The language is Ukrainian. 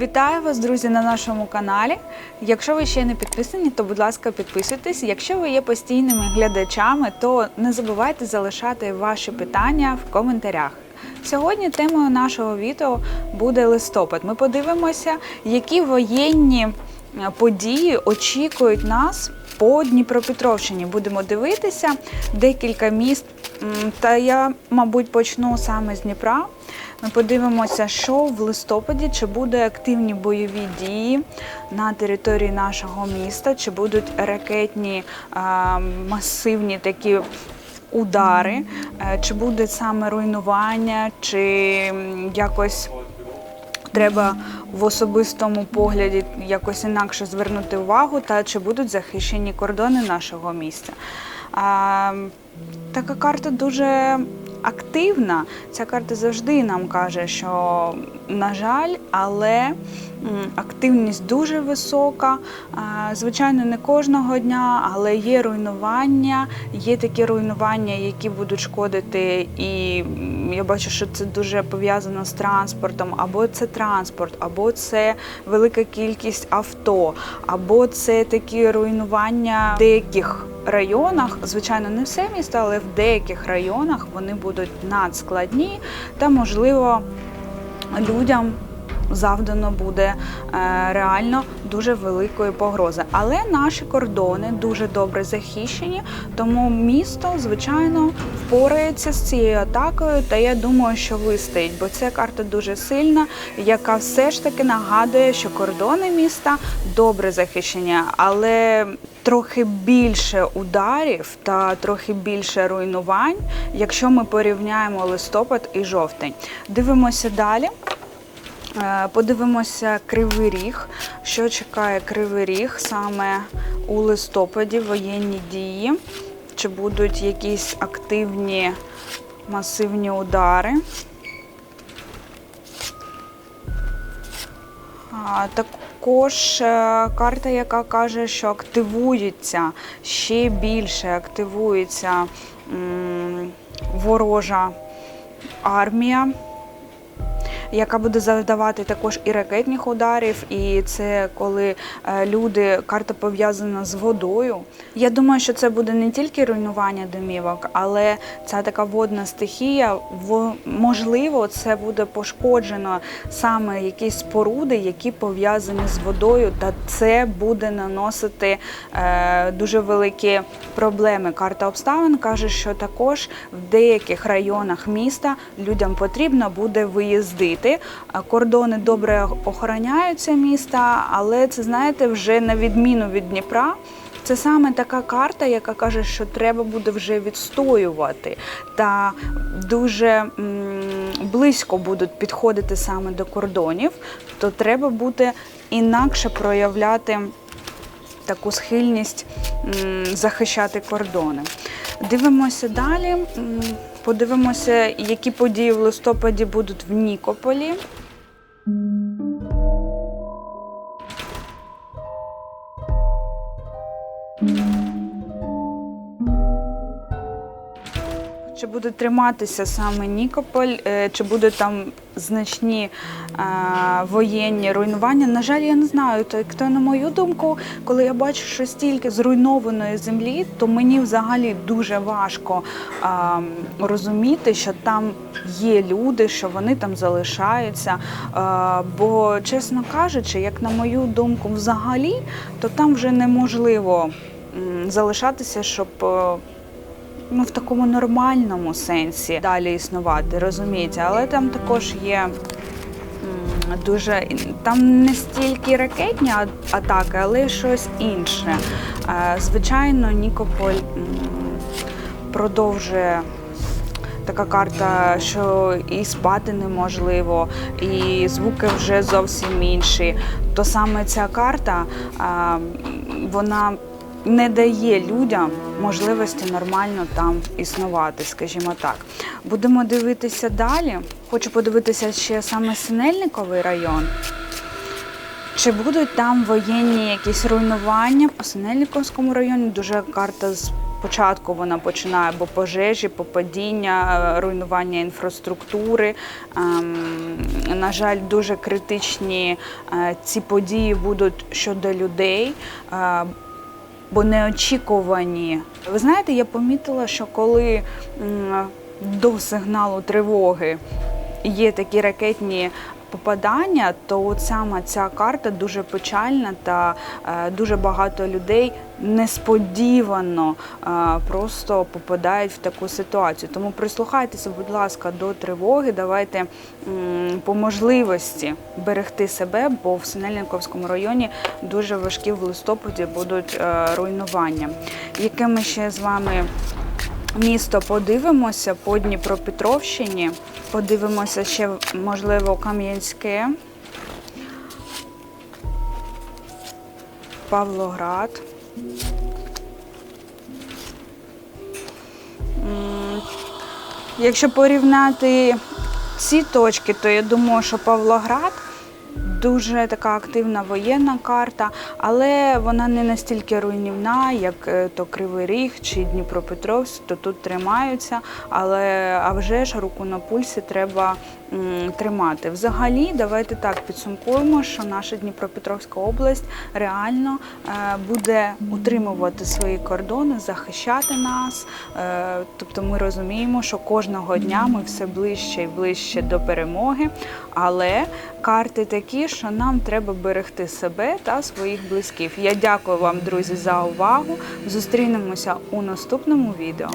Вітаю вас, друзі, на нашому каналі. Якщо ви ще не підписані, то будь ласка, підписуйтесь. Якщо ви є постійними глядачами, то не забувайте залишати ваші питання в коментарях. Сьогодні темою нашого відео буде листопад. Ми подивимося, які воєнні е, події очікують нас по Дніпропетровщині. Будемо дивитися декілька міст. Та я, мабуть, почну саме з Дніпра. Ми подивимося, що в листопаді, чи будуть активні бойові дії на території нашого міста, чи будуть ракетні масивні такі удари, е, чи буде саме руйнування, чи якось треба в особистому погляді якось інакше звернути увагу, та чи будуть захищені кордони нашого міста. Така карта дуже активна. Ця карта завжди нам каже, що, на жаль, але активність дуже висока. Звичайно, не кожного дня, але є руйнування, є такі руйнування, які будуть шкодити, і я бачу, що це дуже пов'язано з транспортом, або це транспорт, або це велика кількість авто, або це такі руйнування деяких районах. Звичайно, не все місто, але в деяких районах вони будуть надскладні та можливо людям завдано буде е, реально дуже великої погрози. Але наші кордони дуже добре захищені, тому місто, звичайно, впорається з цією атакою. Та я думаю, що вистоїть, бо ця карта дуже сильна, яка все ж таки нагадує, що кордони міста добре захищені, але трохи більше ударів та трохи більше руйнувань, якщо ми порівняємо листопад і жовтень. Дивимося далі. Е, Подивимося Кривий Ріг. Що чекає Кривий Ріг саме у листопаді воєнні дії? Чи будуть якісь активні масивні удари? Також е, карта, яка каже, що активується ще більше активується ворожа армія яка буде завдавати також і ракетних ударів, і це коли е, люди, карта пов'язана з водою. Я думаю, що це буде не тільки руйнування домівок, але ця така водна стихія. Можливо, це буде пошкоджено саме якісь споруди, які пов'язані з водою, та це буде наносити е, дуже великі проблеми. Карта обставин каже, що також в деяких районах міста людям потрібно буде виїздити. А Кордони добре охороняються міста, але це знаєте вже на відміну від Дніпра. Це саме така карта, яка каже, що треба буде вже відстоювати, та дуже м, близько будуть підходити саме до кордонів, то треба буде інакше проявляти таку схильність м, захищати кордони. Дивимося далі. Подивимося, які події в листопаді будуть в Нікополі. Чи буде триматися саме Нікополь, е, чи будуть там значні е, воєнні руйнування? На жаль, я не знаю. То, то на мою думку, коли я бачу, що стільки зруйнованої землі, то мені взагалі дуже важко е, розуміти, що там є люди, що вони там залишаються. Е, бо, чесно кажучи, як на мою думку, взагалі, то там вже неможливо залишатися, щоб. Ну, в такому нормальному сенсі далі існувати, розумієте? Але там також є дуже там не стільки ракетні атаки, але щось інше. Звичайно, Нікополь продовжує. Така карта, що і спати неможливо, і звуки вже зовсім інші. То саме ця карта, вона не дає людям можливості нормально там існувати, скажімо так. Будемо дивитися далі. Хочу подивитися ще саме Синельниковий район. Чи будуть там воєнні якісь руйнування? У Синельниковському районі дуже карта з Спочатку вона починає або пожежі, попадіння, е, руйнування інфраструктури. Ем, На жаль, дуже критичні е, ці події будуть щодо людей. Бо неочікувані. Ви знаєте, я помітила, що коли до сигналу тривоги є такі ракетні попадання, то от саме ця карта дуже печальна та е, дуже багато людей несподівано е, просто попадають в таку ситуацію. Тому прислухайтеся, будь ласка, до тривоги. Давайте по можливості берегти себе, бо в Синельниковському районі дуже важкі в листопаді будуть е, руйнування. Яке ми ще з вами місто подивимося по Дніпропетровщині. Подивимося ще, можливо, Кам'янське, Павлоград. Якщо порівняти ці точки, то я думаю, що Павлоград дуже така активна воєнна карта, але вона не настільки руйнівна, як е, то Кривий Ріг чи Дніпропетровськ, то тут тримаються. Але а вже ж руку на пульсі треба м, тримати. Взагалі, давайте так підсумкуємо, що наша Дніпропетровська область реально е, буде утримувати свої кордони, захищати нас. Е, тобто ми розуміємо, що кожного дня ми все ближче і ближче до перемоги. Але карти такі, що нам треба берегти себе та своїх близьких. Я дякую вам, друзі, за увагу. Зустрінемося у наступному відео.